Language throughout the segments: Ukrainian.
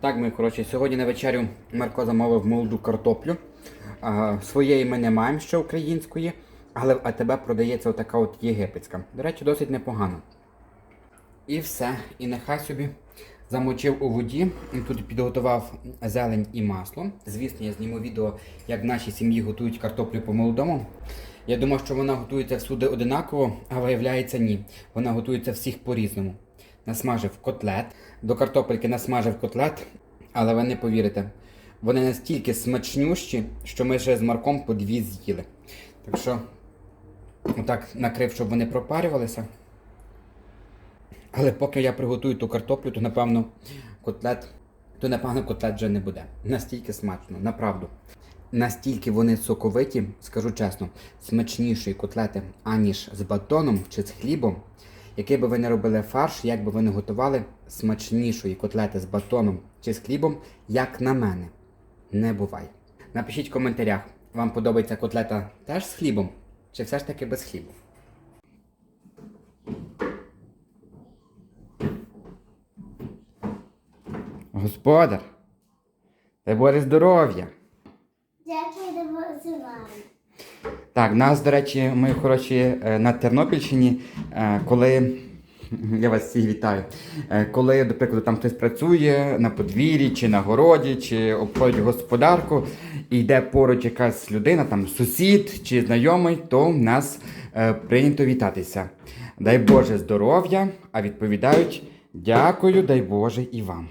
Так, ми коротше, сьогодні на вечерю Марко замовив молоду картоплю. А, своєї ми не маємо ще української, але в АТБ продається отака от єгипетська. До речі, досить непогана. І все. І нехай собі замочив у воді. Тут підготував зелень і масло. Звісно, я зніму відео, як в нашій сім'ї готують картоплю по молодому. Я думав, що вона готується всюди одинаково, а виявляється ні. Вона готується всіх по-різному. Насмажив котлет, до картопельки насмажив котлет, але ви не повірите, вони настільки смачнющі, що ми ще з Марком по дві з'їли. Так що, отак накрив, щоб вони пропарювалися. Але поки я приготую ту картоплю, то напевно котлет, то напевно котлет вже не буде. Настільки смачно, направду. Настільки вони соковиті, скажу чесно, смачніші котлети, аніж з батоном чи з хлібом. Який би ви не робили фарш, як би ви не готували смачнішої котлети з батоном чи з хлібом, як на мене, не буває. Напишіть в коментарях, вам подобається котлета теж з хлібом, чи все ж таки без хлібу. Господар, дай Боже здоров'я! Дякую, до визиваю. Так, нас, до речі, ми хороші е, на Тернопільщині, е, коли. Я вас всіх вітаю. Е, Коли, до прикладу, там хтось працює на подвір'ї, чи на городі, чи обходить господарку, і йде поруч якась людина, там сусід чи знайомий, то в нас прийнято вітатися. Дай Боже здоров'я, а відповідають дякую, дай Боже і вам.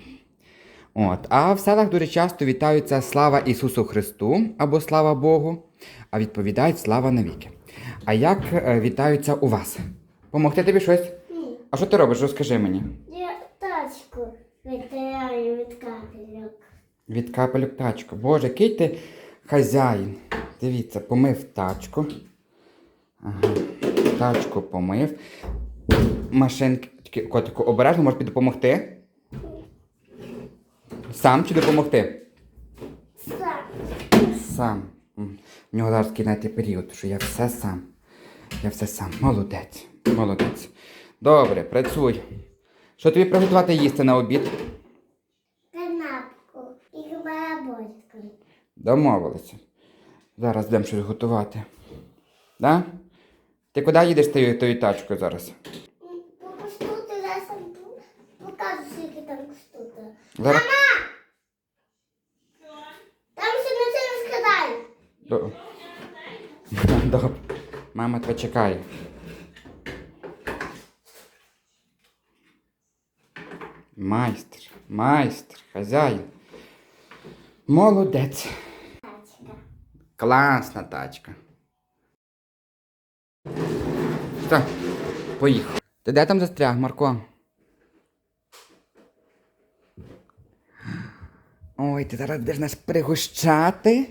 От. А в селах дуже часто вітаються слава Ісусу Христу або слава Богу, а відповідають слава навіки. А як е, вітаються у вас? Помогти тобі щось? Ні. А що ти робиш? Розкажи мені. Я тачку витираю від капельок. Від капелюк тачку. Боже, який ти хазяїн. Дивіться, помив тачку. Ага. Тачку помив. Машинки. Котику, обережно можеш допомогти? Сам чи допомогти? Сам. Сам. В нього зараз знаєте, період, що я все сам. Я все сам. Молодець. Молодець. Добре, працюй. Що тобі приготувати їсти на обід? Канапку і барабольку. Домовилися. Зараз будемо щось готувати. Да? Ти куди їдеш тою, тою тачкою зараз? По кустути я сам покажу, скільки там кустути. Зараз. Там ще на це розкидай. До- Добре. Мама тебе чекає. Майстер, майстер, хазяїн. Молодець. Класна тачка. Все, поїхав. Ти де там застряг, Марко? Ой, ти зараз будеш нас пригощати.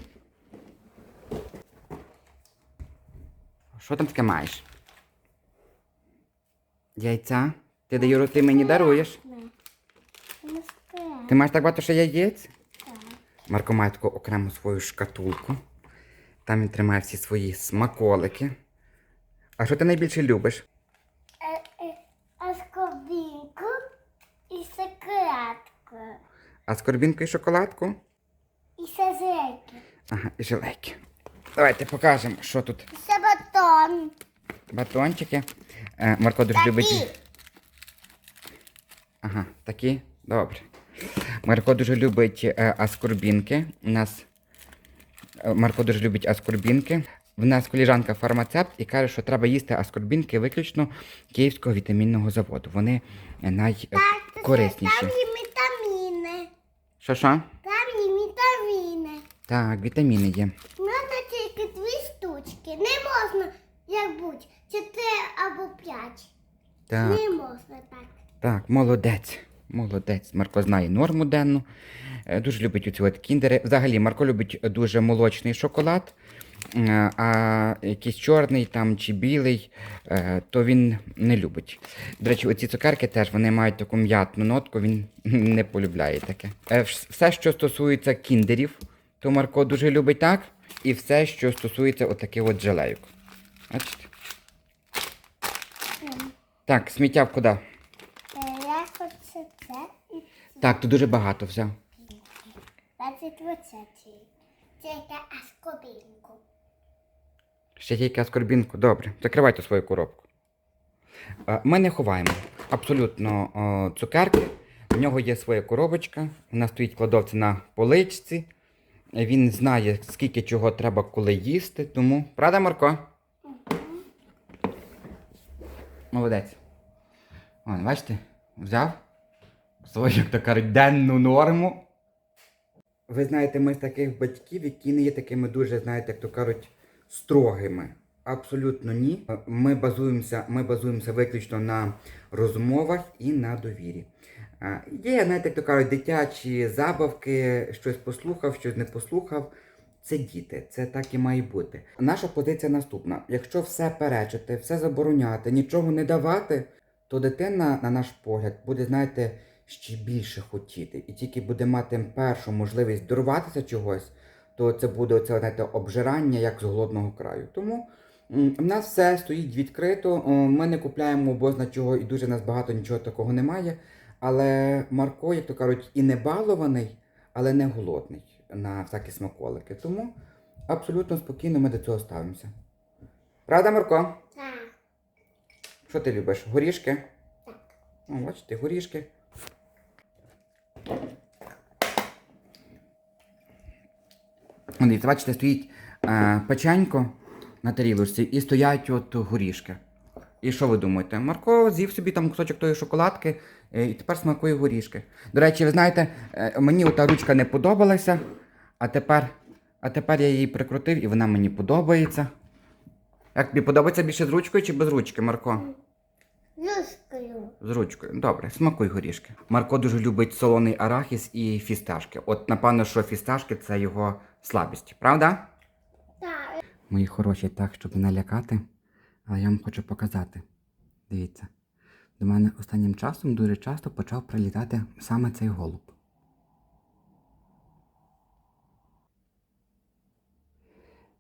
Що там таке маєш? Яйця? Ти даю, ти мені даруєш. Ти маєш так багато ще яєць? Так. Марко має таку окрему свою шкатулку. Там він тримає всі свої смаколики. А що ти найбільше любиш? Е, е, А скобінку і секретку. А скорбінку і шоколадку? І сазеки. Ага, і жилейки. Давайте покажемо, що тут. І ще батон. Батончики. Е, Марко дуже Такі. любить. Ага, такі? Добре. Марко дуже любить е, аскорбінки. У нас е, Марко дуже любить аскорбінки. В нас коліжанка фармацепт і каже, що треба їсти аскорбінки виключно Київського вітамінного заводу. Вони найкорисніші. Там є вітаміни. Що що? Там є вітаміни. Так, вітаміни є. Тільки. Не можна, як будь, чотири або п'ять. Так. Не можна так. Так, молодець. Молодець. Марко знає норму денну. Е, Дуже любить оці от кіндери. Взагалі, Марко любить дуже молочний шоколад, е, а якийсь чорний там чи білий, е, то він не любить. До речі, оці цукерки теж вони мають таку м'ятну нотку, він не полюбляє таке. Все, що стосується кіндерів, то Марко дуже любить так. І все, що стосується отаких от желейок. Бачите? Так, сміття куди? Е, Я хочу це і Так, тут дуже багато взяв. 2020. Тільки аскобінку. Ще тільки аскорбінку. Добре, закривайте свою коробку. Е, Ми не ховаємо абсолютно цукерки. В нього є своя коробочка. Вона стоїть в кладовці на поличці. Він знає, скільки чого треба коли їсти. Тому. Правда, Марко? Молодець. Вон, бачите, взяв свою, як то кажуть, денну норму. Ви знаєте, ми з таких батьків, які не є такими дуже, знаєте, як то кажуть, строгими. Абсолютно ні. Ми базуємося, ми базуємося виключно на розмовах і на довірі. Є, знаєте, як то кажуть, дитячі забавки, щось послухав, щось не послухав. Це діти, це так і має бути. Наша позиція наступна: якщо все перечити, все забороняти, нічого не давати, то дитина, на наш погляд, буде, знаєте, ще більше хотіти. І тільки буде мати першу можливість дорватися чогось, то це буде оце, знаєте, обжирання як з голодного краю. Тому в нас все стоїть відкрито. Ми не купляємо бозна чого, і дуже нас багато нічого такого немає. Але Марко, як то кажуть, і не балований, але не голодний на всякі смаколики. Тому абсолютно спокійно ми до цього ставимося. Правда, Марко? Так. Що ти любиш? Горішки? Так. Бачите, горішки. Дивіться, бачите, стоїть е, печенько на тарілочці і стоять от горішки. І що ви думаєте? Марко з'їв собі там кусочок тої шоколадки е, і тепер смакує горішки. До речі, ви знаєте, е, мені ота ручка не подобалася, а тепер, а тепер я її прикрутив і вона мені подобається. Як тобі подобається більше з ручкою чи без ручки, Марко? Люскаю. З ручкою. Добре, смакуй горішки. Марко дуже любить солоний арахіс і фісташки. От, напевно, що фісташки це його слабість, правда? Так. Мої хороші, так, щоб не лякати, але я вам хочу показати. Дивіться, до мене останнім часом дуже часто почав прилітати саме цей голуб.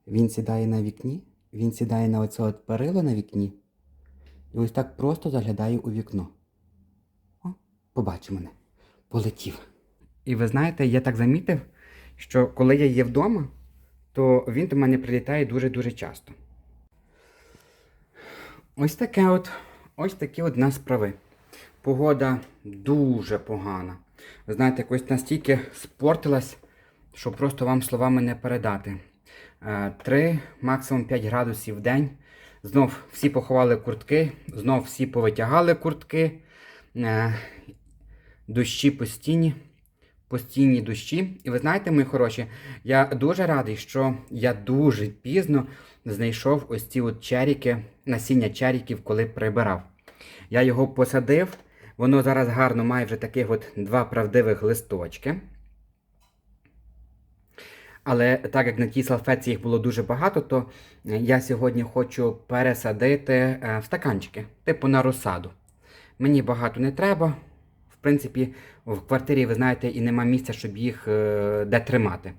Він сідає на вікні, він сідає на оце от перило на вікні і ось так просто заглядає у вікно. О, побачив мене. Полетів. І ви знаєте, я так замітив, що коли я є вдома, то він до мене прилітає дуже-дуже часто. Ось таке от, ось такі от нас справи. Погода дуже погана. Ви знаєте, якось настільки спортилась, що просто вам словами не передати. Е, 3, максимум 5 градусів в день. Знов всі поховали куртки, знов всі повитягали куртки. Е, Дощі постійні, постійні дощі. І ви знаєте, мої хороші, я дуже радий, що я дуже пізно знайшов ось ці от черіки, насіння черіків, коли прибирав. Я його посадив, воно зараз гарно має вже таких от два правдивих листочки. Але так як на тій салфетці їх було дуже багато, то я сьогодні хочу пересадити е, в стаканчики, типу на розсаду. Мені багато не треба. В принципі, в квартирі, ви знаєте, і нема місця, щоб їх е, де тримати.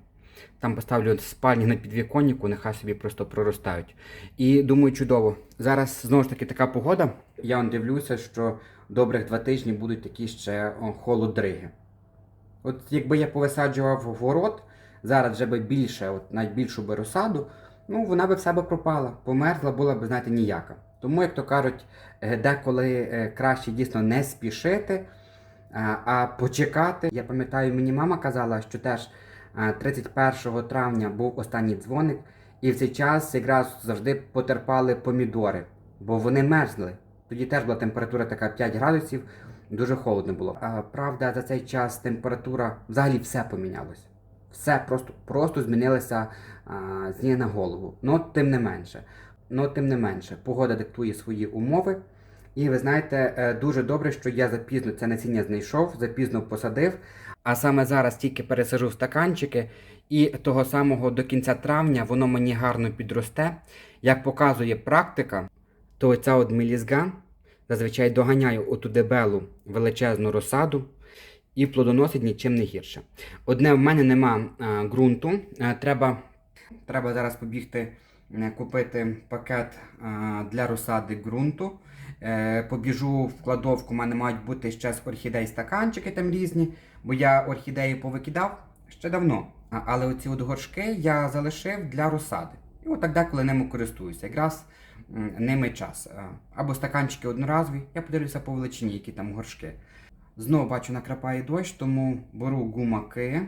Там поставлю спальні на підвіконнику, нехай собі просто проростають. І думаю, чудово. Зараз знову ж таки така погода. Я он дивлюся, що добрих два тижні будуть такі ще холодриги. От якби я повисаджував город, зараз вже би більше, от навіть більшу би розсаду, ну вона би в себе пропала, померзла була б, знаєте, ніяка. Тому, як то кажуть, е, деколи е, краще дійсно не спішити, а, почекати. Я пам'ятаю, мені мама казала, що теж 31 травня був останній дзвоник, і в цей час якраз завжди потерпали помідори, бо вони мерзли. Тоді теж була температура така 5 градусів, дуже холодно було. А, правда, за цей час температура взагалі все помінялося. Все просто, просто змінилося а, з ніг на голову. Ну, тим не менше. Ну, тим не менше, погода диктує свої умови. І ви знаєте, е, дуже добре, що я запізно це насіння знайшов, запізно посадив. А саме зараз тільки пересажу стаканчики, і того самого до кінця травня воно мені гарно підросте. Як показує практика, то ця от мелізга зазвичай доганяє оту дебелу величезну розсаду і плодоносить нічим не гірше. Одне в мене нема е, ґрунту. Е, треба, треба зараз побігти е, купити пакет е, для розсади ґрунту. Е, побіжу в кладовку, у мене мають бути ще з орхідей стаканчики там різні, бо я орхідеї повикидав. ще давно. Але оці от горшки я залишив для розсади. І отак деколи ними користуюся. Якраз ними час. Або стаканчики одноразові, я подивлюся по величині, які там горшки. Знову бачу, накрапає дощ, тому беру гумаки,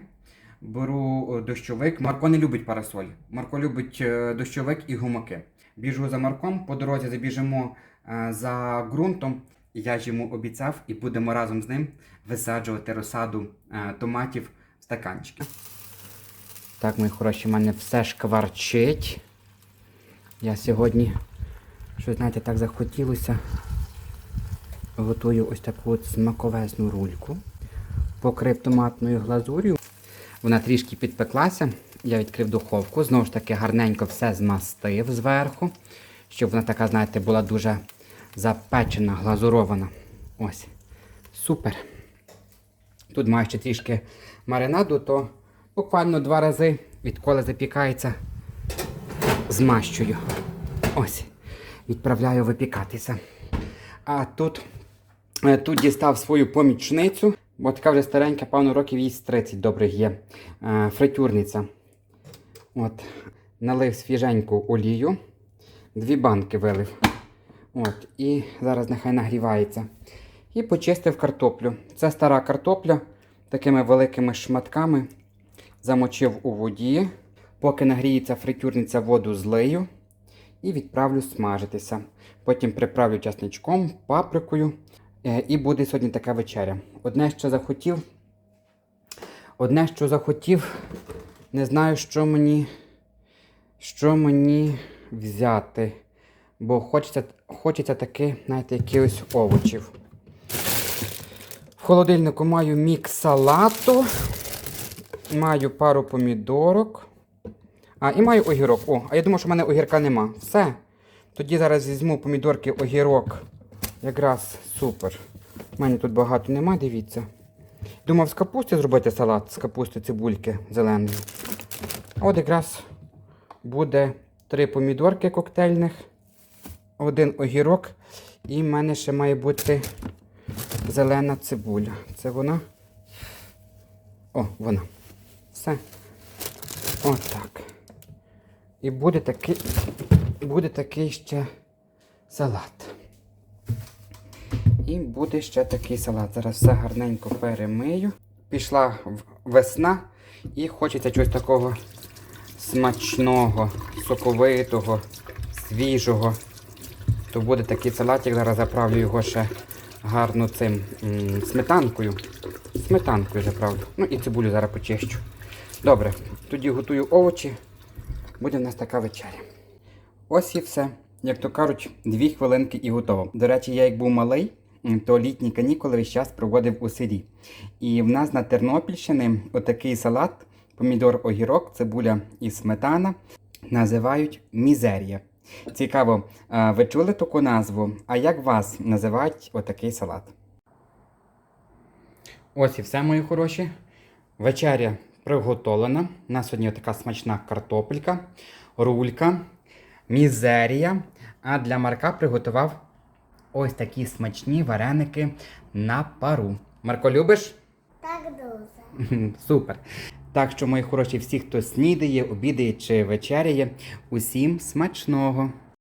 беру е, дощовик. Марко не любить парасоль. Марко любить е, дощовик і гумаки. Біжу за Марком, по дорозі забіжимо е, за ґрунтом. Я ж йому обіцяв і будемо разом з ним висаджувати розсаду е, томатів в стаканчики. Так, мої хороші, в мене все шкварчить. Я сьогодні, що знаєте, так захотілося. Готую ось таку от смаковезну рульку. Покрив томатною глазур'ю. Вона трішки підпеклася. Я відкрив духовку. Знову ж таки, гарненько все змастив зверху, щоб вона така, знаєте, була дуже запечена, глазурована. Ось. Супер. Тут маю ще трішки маринаду, то буквально два рази, відколи запікається, змащую. Ось. Відправляю випікатися. А тут, е, тут дістав свою помічницю, бо така вже старенька, певно, років їй з 30 добрих є. Е, Фритюрниця. От. Налив свіженьку олію, дві банки вилив. От. І зараз нехай нагрівається. І почистив картоплю. Це стара картопля такими великими шматками. Замочив у воді. Поки нагріється фритюрниця, воду злию і відправлю смажитися. Потім приправлю часничком, паприкою. Е, І буде сьогодні така вечеря. Одне, що захотів. Одне, що захотів, не знаю, що мені, що мені взяти. Бо хочеться, хочеться таки, знаєте, якихось овочів. В холодильнику маю мікс салату, маю пару помідорок. А, і маю огірок. О, а я думав, що в мене огірка нема. Все. Тоді зараз візьму помідорки, огірок. Якраз супер. У мене тут багато нема, дивіться. Думав з капусти зробити салат з капусти цибульки зеленої. От якраз буде три помідорки коктейльних, один огірок. І в мене ще має бути зелена цибуля. Це вона. О, вона. Все. Отак. І буде такий, буде такий ще салат. І буде ще такий салат. Зараз все гарненько перемию. Пішла весна і хочеться чогось такого смачного, соковитого, свіжого. То буде такий салатик, зараз заправлю його ще гарно цим сметанкою. Сметанкою заправлю. Ну і цибулю зараз почищу. Добре, тоді готую овочі. Буде в нас така вечеря. Ось і все. Як то кажуть, дві хвилинки і готово. До речі, я як був малий, то літні канікули весь час проводив у селі. І в нас на Тернопільщині отакий салат, помідор огірок, цибуля і сметана називають мізерія. Цікаво, ви чули таку назву? А як вас називають отакий салат? Ось і все, мої хороші. Вечеря приготовлена. У нас сьогодні така смачна картопелька, рулька, мізерія. А для Марка приготував ось такі смачні вареники на пару. Марко, любиш? Так дуже. Супер. Так що, мої хороші, всі, хто снідає, обідає чи вечеряє, усім смачного.